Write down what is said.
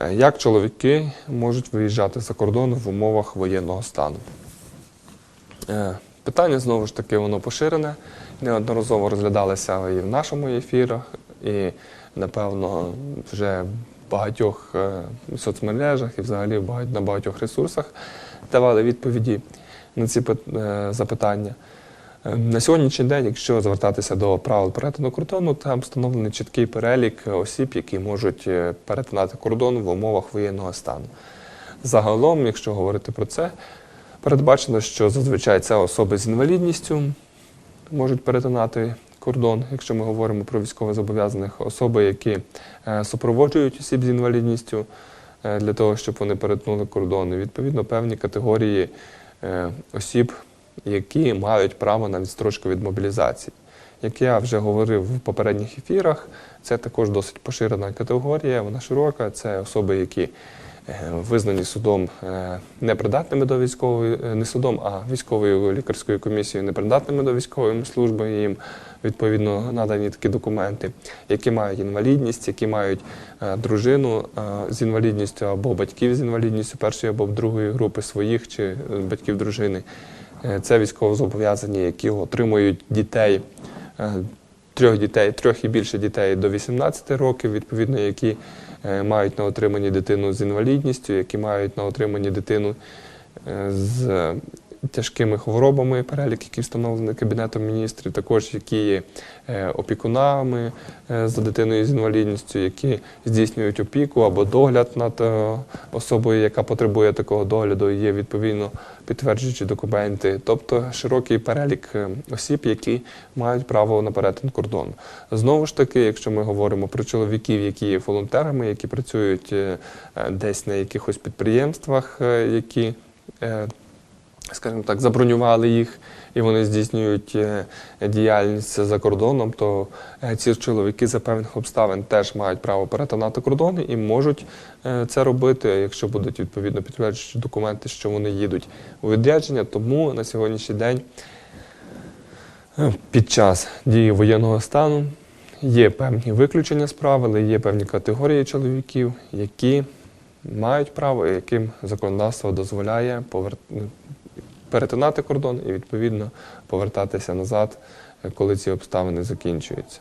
Е, Як чоловіки можуть виїжджати за кордон в умовах воєнного стану? Е, Питання знову ж таки воно поширене, неодноразово розглядалося і в нашому ефірах, і напевно вже в багатьох е, соцмережах і взагалі на багатьох ресурсах давали відповіді на ці запитання. На сьогоднішній день, якщо звертатися до правил перетину кордону, там встановлений чіткий перелік осіб, які можуть е, перетинати кордон в умовах воєнного стану. Загалом, якщо говорити про це, передбачено, що зазвичай це особи з інвалідністю можуть перетинати кордон, якщо ми говоримо про військовозобов'язаних, особи, які е, супроводжують осіб з інвалідністю е, для того, щоб вони перетнули кордон. Відповідно, певні категорії осіб, які мають право на відстрочку від мобілізації. Як я вже говорив в попередніх ефірах, це також досить поширена категорія, вона широка. Це особи, які е, визнані судом е, непридатними до військової, е, не судом, а військовою лікарською комісією непридатними до військової служби. Їм відповідно надані такі документи, які мають інвалідність, які мають дружину з інвалідністю або батьків з інвалідністю першої або другої групи своїх чи батьків дружини. Е, Це військовозобов'язані, які отримують дітей, е, трьох дітей, трьох і більше дітей до 18 років, відповідно, які е, мають на отриманні дитину з інвалідністю, які мають на отриманні дитину з тяжкими хворобами, перелік, який встановлений Кабінетом міністрів, також які є е, опікунами е, за дитиною з інвалідністю, які здійснюють опіку або догляд над е, особою, яка потребує такого догляду, є відповідно підтверджуючі документи, тобто широкий перелік осіб, які мають право на перетин кордону. Знову ж таки, якщо ми говоримо про чоловіків, які є волонтерами, які працюють десь на якихось підприємствах, які скажімо так, забронювали їх і вони здійснюють е, діяльність за кордоном, то е, ці чоловіки за певних обставин теж мають право перетинати кордони і можуть е, це робити, якщо будуть відповідно підтверджуючі документи, що вони їдуть у відрядження. Тому на сьогоднішній день під час дії воєнного стану є певні виключення з правил, є певні категорії чоловіків, які мають право, яким законодавство дозволяє. Перетинати кордон і відповідно повертатися назад, е, коли ці обставини закінчуються.